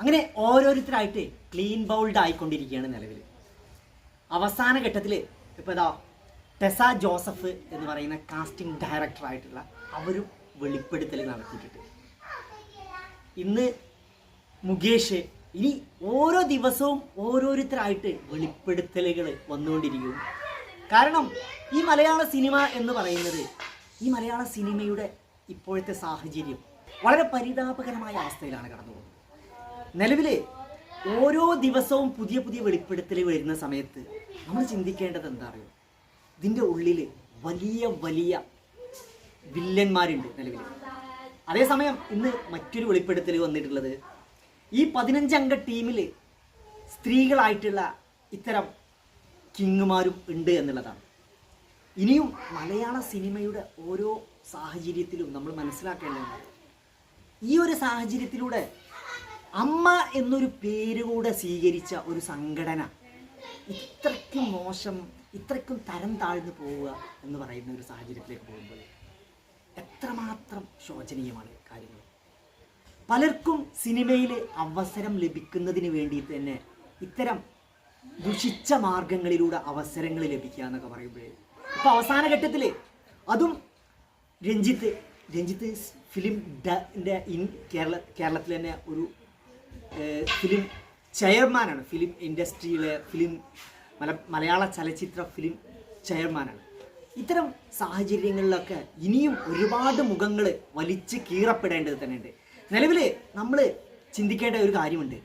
അങ്ങനെ ഓരോരുത്തരായിട്ട് clean bowled ആയിക്കൊണ്ടിരിക്കുകയാണ് നിലവിൽ അവസാന ഘട്ടത്തിൽ ഇപ്പോൾ ഇതാ ടെസ ജോസഫ് എന്ന് പറയുന്ന കാസ്റ്റിംഗ് ഡയറക്ടറായിട്ടുള്ള അവരും വെളിപ്പെടുത്തൽ നടത്തിയിട്ടുണ്ട്. ഇന്ന് മുകേഷ് ഇനി ഓരോ ദിവസവും ഓരോരുത്തരായിട്ട് വെളിപ്പെടുത്തലുകൾ വന്നുകൊണ്ടിരിക്കും. കാരണം ഈ മലയാള സിനിമ എന്ന് പറയുന്നത് ഈ മലയാള സിനിമയുടെ ഇപ്പോഴത്തെ സാഹചര്യം വളരെ പരിതാപകരമായ അവസ്ഥയിലാണ് കടന്നു പോകുന്നത് നിലവിൽ ഓരോ ദിവസവും പുതിയ പുതിയ വെളിപ്പെടുത്തൽ വരുന്ന സമയത്ത് നമ്മൾ ചിന്തിക്കേണ്ടത് എന്താ അറിയോ? ഇതിന്റെ ഉള്ളിൽ വലിയ വലിയ വില്ലന്മാരുണ്ട് നിലവിൽ അതേസമയം ഇന്ന് മറ്റൊരു വെളിപ്പെടുത്തൽ വന്നിട്ടുള്ളത് ഈ പതിനഞ്ചംഗ ടീമിൽ സ്ത്രീകളായിട്ടുള്ള ഇത്തരം കിങ്ങുമാരും ഉണ്ട് എന്നുള്ളതാണ്. ഇനിയും മലയാള സിനിമയുടെ ഓരോ സാഹചര്യത്തിലും നമ്മൾ മനസ്സിലാക്കേണ്ടത് ഈ ഒരു സാഹചര്യത്തിലൂടെ അമ്മ എന്നൊരു പേര് കൂടെ സ്വീകരിച്ച ഒരു സംഘടന. ഇത്രയ്ക്കും മോശം ഇത്രയ്ക്കും തരം താഴ്ന്നു പോവുക എന്ന് പറയുന്ന ഒരു സാഹചര്യത്തിലേക്ക് പോകുമ്പോൾ എത്രമാത്രം ശോചനീയമാണ് കാര്യങ്ങൾ. പലർക്കും സിനിമയിൽ അവസരം ലഭിക്കുന്നതിന് വേണ്ടി തന്നെ ഇത്തരം ദുഷിച്ച മാർഗങ്ങളിലൂടെ അവസരങ്ങൾ ലഭിക്കുക എന്നൊക്കെ പറയുമ്പോഴേ. ഇപ്പൊ അവസാന ഘട്ടത്തിൽ അതും രഞ്ജിത്ത്. രഞ്ജിത്ത് ഫിലിം ഡ കേരള കേരളത്തിൽ തന്നെ ഒരു ഫിലിം ചെയർമാനാണ്. ഫിലിം ഇൻഡസ്ട്രിയിലെ ഫിലിം മല മലയാള ചലച്ചിത്ര ഫിലിം ചെയർമാനാണ്. ഇത്തരം സാഹചര്യങ്ങളിലൊക്കെ ഇനിയും ഒരുപാട് മുഖങ്ങൾ വലിച്ച് കീറപ്പെടേണ്ടത് തന്നെയുണ്ട്. നിലവിൽ നമ്മൾ ചിന്തിക്കേണ്ട ഒരു കാര്യമുണ്ട്.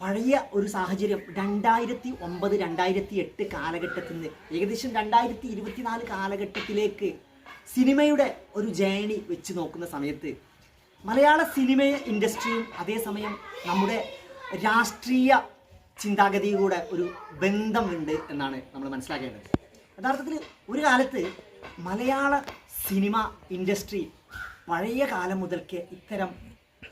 പഴയ ഒരു സാഹചര്യം രണ്ടായിരത്തി ഒമ്പത് രണ്ടായിരത്തി എട്ട് കാലഘട്ടത്തിൽ നിന്ന് ഏകദേശം രണ്ടായിരത്തി ഇരുപത്തിനാല് കാലഘട്ടത്തിലേക്ക് സിനിമയുടെ ഒരു ജേണി വെച്ച് നോക്കുന്ന സമയത്ത് മലയാള സിനിമ ഇൻഡസ്ട്രിയും അതേസമയം നമ്മുടെ രാഷ്ട്രീയ ചിന്താഗതിയുടെ ഒരു ബന്ധമുണ്ട് എന്നാണ് നമ്മൾ മനസ്സിലാക്കേണ്ടത്. യഥാർത്ഥത്തിൽ ഒരു കാലത്ത് മലയാള സിനിമ ഇൻഡസ്ട്രി പഴയ കാലം മുതൽക്ക് ഇത്തരം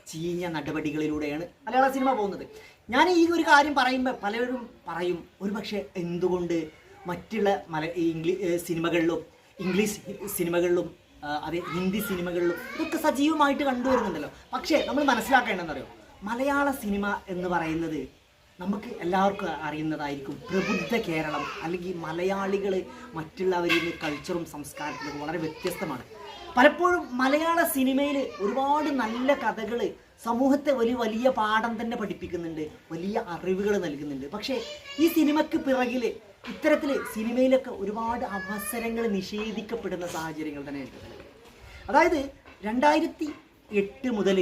ചീഞ്ഞ നടപടികളിലൂടെയാണ് മലയാള സിനിമ പോകുന്നത്. ഞാൻ ഈ ഒരു കാര്യം പറയുമ്പോൾ പലരും പറയും ഒരുപക്ഷെ എന്തുകൊണ്ട് മറ്റുള്ള മല ഇംഗ്ലീഷ് സിനിമകളിലും ഇംഗ്ലീഷ് സിനിമകളിലും അതെ ഹിന്ദി സിനിമകളിലും ഇതൊക്കെ സജീവമായിട്ട് കണ്ടുവരുന്നുണ്ടല്ലോ. പക്ഷേ നമ്മൾ മനസ്സിലാക്കേണ്ടതെന്നറിയോ മലയാള സിനിമ എന്ന് പറയുന്നത് നമുക്ക് എല്ലാവർക്കും അറിയുന്നതായിരിക്കും പ്രബുദ്ധ കേരളം അല്ലെങ്കിൽ മലയാളികൾ മറ്റുള്ളവരിൽ കൾച്ചറും സംസ്കാരത്തിലും വളരെ വ്യത്യസ്തമാണ്. പലപ്പോഴും മലയാള സിനിമയിൽ ഒരുപാട് നല്ല കഥകൾ സമൂഹത്തെ ഒരു വലിയ പാഠം തന്നെ പഠിപ്പിക്കുന്നുണ്ട് വലിയ അറിവുകൾ നൽകുന്നുണ്ട്. പക്ഷേ ഈ സിനിമയ്ക്ക് പിറകിൽ ഇത്തരത്തിൽ സിനിമയിലൊക്കെ ഒരുപാട് അവസരങ്ങൾ നിഷേധിക്കപ്പെടുന്ന സാഹചര്യങ്ങൾ തന്നെ അതായത് രണ്ടായിരത്തി എട്ട് മുതൽ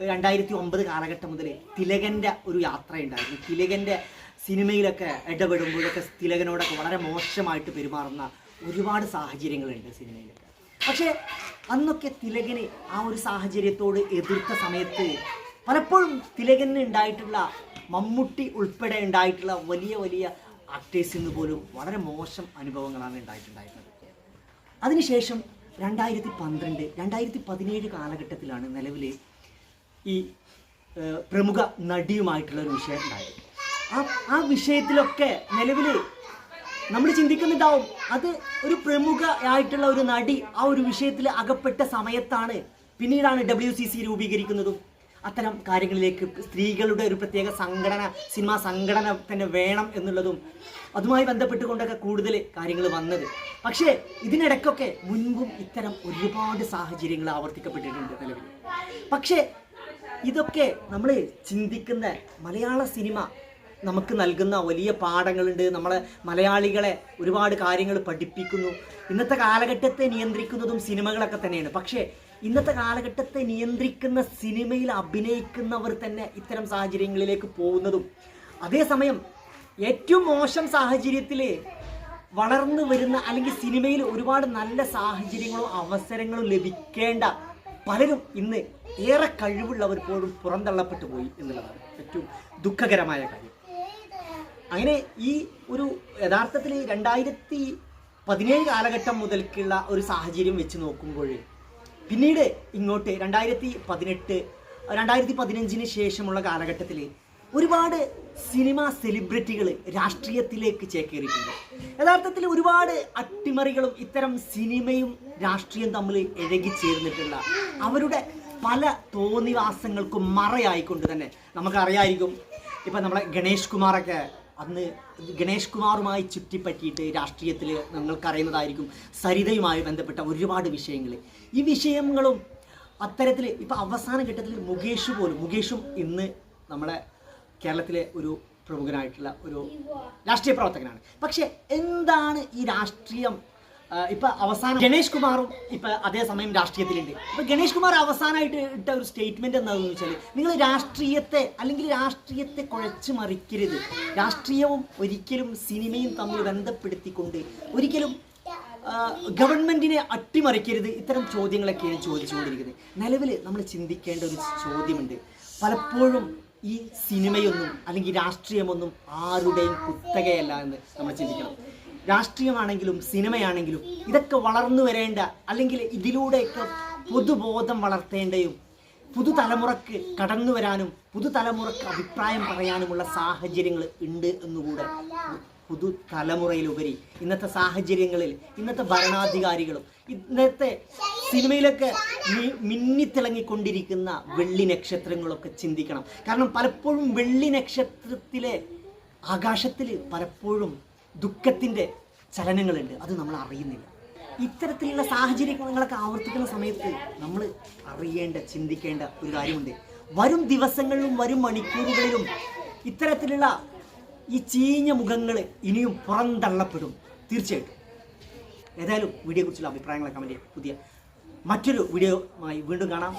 രണ്ടായിരത്തി ഒമ്പത് കാലഘട്ടം മുതൽ തിലകന്റെ ഒരു യാത്രയുണ്ടായിരുന്നു. തിലകന്റെ സിനിമയിലൊക്കെ ഇടപെടുമ്പോഴൊക്കെ തിലകനോടൊക്കെ വളരെ മോശമായിട്ട് പെരുമാറുന്ന ഒരുപാട് സാഹചര്യങ്ങളുണ്ട് സിനിമയിലൊക്കെ. പക്ഷേ അന്നൊക്കെ തിലകന് ആ ഒരു സാഹചര്യത്തോട് എതിർത്ത സമയത്ത് പലപ്പോഴും തിലകന് ഉണ്ടായിട്ടുള്ള മമ്മൂട്ടി ഉൾപ്പെടെ ഉണ്ടായിട്ടുള്ള വലിയ വലിയ ആക്ടേഴ്സിൽ നിന്ന് പോലും വളരെ മോശം അനുഭവങ്ങളാണ് ഉണ്ടായിട്ടുണ്ടായിരുന്നത്. അതിനുശേഷം രണ്ടായിരത്തി പന്ത്രണ്ട് രണ്ടായിരത്തി പതിനേഴ് കാലഘട്ടത്തിലാണ് നിലവിൽ ഈ പ്രമുഖ നടിയുമായിട്ടുള്ള ഒരു വിഷയം ഉണ്ടായത്. ആ ആ വിഷയത്തിലൊക്കെ നിലവിൽ നമ്മൾ ചിന്തിക്കുന്നുണ്ടാവും അത് ഒരു പ്രമുഖ ആയിട്ടുള്ള ഒരു നടി ആ ഒരു വിഷയത്തിൽ അകപ്പെട്ട സമയത്താണ് പിന്നീടാണ് ഡബ്ല്യു സി സി രൂപീകരിക്കുന്നതും. അത്തരം കാര്യങ്ങളിലേക്ക് സ്ത്രീകളുടെ ഒരു പ്രത്യേക സംഘടന സിനിമാ സംഘടന തന്നെ വേണം എന്നുള്ളതും അതുമായി ബന്ധപ്പെട്ടുകൊണ്ടൊക്കെ കൂടുതൽ കാര്യങ്ങൾ വന്നത്. പക്ഷേ ഇതിനിടയ്ക്കൊക്കെ മുൻപും ഇത്തരം ഒരുപാട് സാഹചര്യങ്ങൾ ആവർത്തിക്കപ്പെട്ടിട്ടുണ്ട് നിലവിൽ. പക്ഷേ ഇതൊക്കെ നമ്മൾ ചിന്തിക്കുന്ന മലയാള സിനിമ നമുക്ക് നൽകുന്ന വലിയ പാഠങ്ങളുണ്ട്. നമ്മളെ മലയാളികളെ ഒരുപാട് കാര്യങ്ങൾ പഠിപ്പിക്കുന്നു. ഇന്നത്തെ കാലഘട്ടത്തെ നിയന്ത്രിക്കുന്നതും സിനിമകളൊക്കെ തന്നെയാണ്. പക്ഷേ ഇന്നത്തെ കാലഘട്ടത്തെ നിയന്ത്രിക്കുന്ന സിനിമയിൽ അഭിനയിക്കുന്നവർ തന്നെ ഇത്തരം സാഹചര്യങ്ങളിലേക്ക് പോകുന്നതും. അതേസമയം ഏറ്റവും മോശം സാഹചര്യത്തിൽ വളർന്നു വരുന്ന അല്ലെങ്കിൽ സിനിമയിൽ ഒരുപാട് നല്ല സാഹചര്യങ്ങളും അവസരങ്ങളും ലഭിക്കേണ്ട പലരും ഇന്ന് ഏറെ കഴിവുള്ളവർ പോലും പുറന്തള്ളപ്പെട്ടു പോയി എന്നുള്ളതാണ് ഏറ്റവും ദുഃഖകരമായ കാര്യം. അങ്ങനെ ഈ ഒരു യഥാർത്ഥത്തിൽ രണ്ടായിരത്തി പതിനേഴ് കാലഘട്ടം മുതൽക്കുള്ള ഒരു സാഹചര്യം വെച്ച് നോക്കുമ്പോൾ പിന്നീട് ഇങ്ങോട്ട് രണ്ടായിരത്തി പതിനെട്ട് രണ്ടായിരത്തി പതിനഞ്ചിന് ശേഷമുള്ള കാലഘട്ടത്തിൽ ഒരുപാട് സിനിമ സെലിബ്രിറ്റികൾ രാഷ്ട്രീയത്തിലേക്ക് ചേക്കേറിയിട്ടുണ്ട്. യഥാർത്ഥത്തിൽ ഒരുപാട് അട്ടിമറികളും ഇത്തരം സിനിമയും രാഷ്ട്രീയം തമ്മിൽ ഇഴകി ചേർന്നിട്ടുള്ള അവരുടെ പല തോന്നിവാസങ്ങൾക്കും മറയായിക്കൊണ്ട് തന്നെ നമുക്കറിയായിരിക്കും. ഇപ്പം നമ്മളെ ഗണേഷ് കുമാറൊക്കെ അന്ന് ഗണേഷ് കുമാറുമായി ചുറ്റിപ്പറ്റിയിട്ട് രാഷ്ട്രീയത്തിൽ നിങ്ങൾക്കറിയുന്നതായിരിക്കും സരിതയുമായി ബന്ധപ്പെട്ട ഒരുപാട് വിഷയങ്ങൾ ഈ വിഷയങ്ങളും അത്തരത്തിൽ ഇപ്പം അവസാന ഘട്ടത്തിൽ മുകേഷ് പോലും മുകേഷും ഇന്ന് നമ്മളെ കേരളത്തിലെ ഒരു പ്രമുഖനായിട്ടുള്ള ഒരു രാഷ്ട്രീയ പ്രവർത്തകനാണ്. പക്ഷേ എന്താണ് ഈ രാഷ്ട്രീയം ഇപ്പൊ അവസാനം ഗണേഷ് കുമാറും ഇപ്പൊ അതേസമയം രാഷ്ട്രീയത്തിലുണ്ട്. ഇപ്പൊ ഗണേഷ് കുമാർ അവസാനമായിട്ട് ഇട്ട ഒരു സ്റ്റേറ്റ്മെന്റ് എന്താണെന്ന് വെച്ചാൽ നിങ്ങൾ രാഷ്ട്രീയത്തെ അല്ലെങ്കിൽ രാഷ്ട്രീയത്തെ കുഴച്ചു മറിക്കരുത്. രാഷ്ട്രീയവും ഒരിക്കലും സിനിമയും തമ്മിൽ ബന്ധപ്പെടുത്തിക്കൊണ്ട് ഒരിക്കലും ഗവൺമെന്റിനെ അട്ടിമറിക്കരുത് ഇത്തരം ചോദ്യങ്ങളൊക്കെയാണ് ചോദിച്ചുകൊണ്ടിരിക്കുന്നത്. നിലവിൽ നമ്മൾ ചിന്തിക്കേണ്ട ഒരു ചോദ്യമുണ്ട്. പലപ്പോഴും ഈ സിനിമയൊന്നും അല്ലെങ്കിൽ രാഷ്ട്രീയമൊന്നും ആരുടെയും കുത്തകയല്ല എന്ന് നമ്മൾ ചിന്തിക്കണം. രാഷ്ട്രീയമാണെങ്കിലും സിനിമയാണെങ്കിലും ഇതൊക്കെ വളർന്നു വരേണ്ട അല്ലെങ്കിൽ ഇതിലൂടെയൊക്കെ പൊതുബോധം വളർത്തേണ്ടയും പുതുതലമുറക്ക് കടന്നു വരാനും പുതുതലമുറക്ക് അഭിപ്രായം പറയാനുമുള്ള സാഹചര്യങ്ങൾ ഉണ്ട് എന്നുകൂടെ പുതുതലമുറയിലുപരി. ഇന്നത്തെ സാഹചര്യങ്ങളിൽ ഇന്നത്തെ ഭരണാധികാരികളും ഇന്നത്തെ സിനിമയിലൊക്കെ മിന്നിത്തിളങ്ങിക്കൊണ്ടിരിക്കുന്ന വെള്ളി നക്ഷത്രങ്ങളൊക്കെ ചിന്തിക്കണം. കാരണം പലപ്പോഴും വെള്ളി നക്ഷത്രത്തിലെ ആകാശത്തിൽ പലപ്പോഴും ദുഃഖത്തിന്റെ ചലനങ്ങളുണ്ട്. അത് നമ്മൾ അറിയുന്നില്ല. ഇത്തരത്തിലുള്ള സാഹചര്യങ്ങളൊക്കെ ആവർത്തിക്കുന്ന സമയത്ത് നമ്മൾ അറിയേണ്ട ചിന്തിക്കേണ്ട ഒരു കാര്യമുണ്ട്. വരും ദിവസങ്ങളിലും വരും മണിക്കൂറുകളിലും ഇത്തരത്തിലുള്ള ഈ ചീഞ്ഞ മുഖങ്ങൾ ഇനിയും പുറന്തള്ളപ്പെടും. തീർച്ചയായിട്ടും. ഏതായാലും വീഡിയോയെക്കുറിച്ചുള്ള അഭിപ്രായങ്ങളെ കമന്റ് പുതിയ മറ്റൊരു വീഡിയോയുമായി വീണ്ടും കാണാം.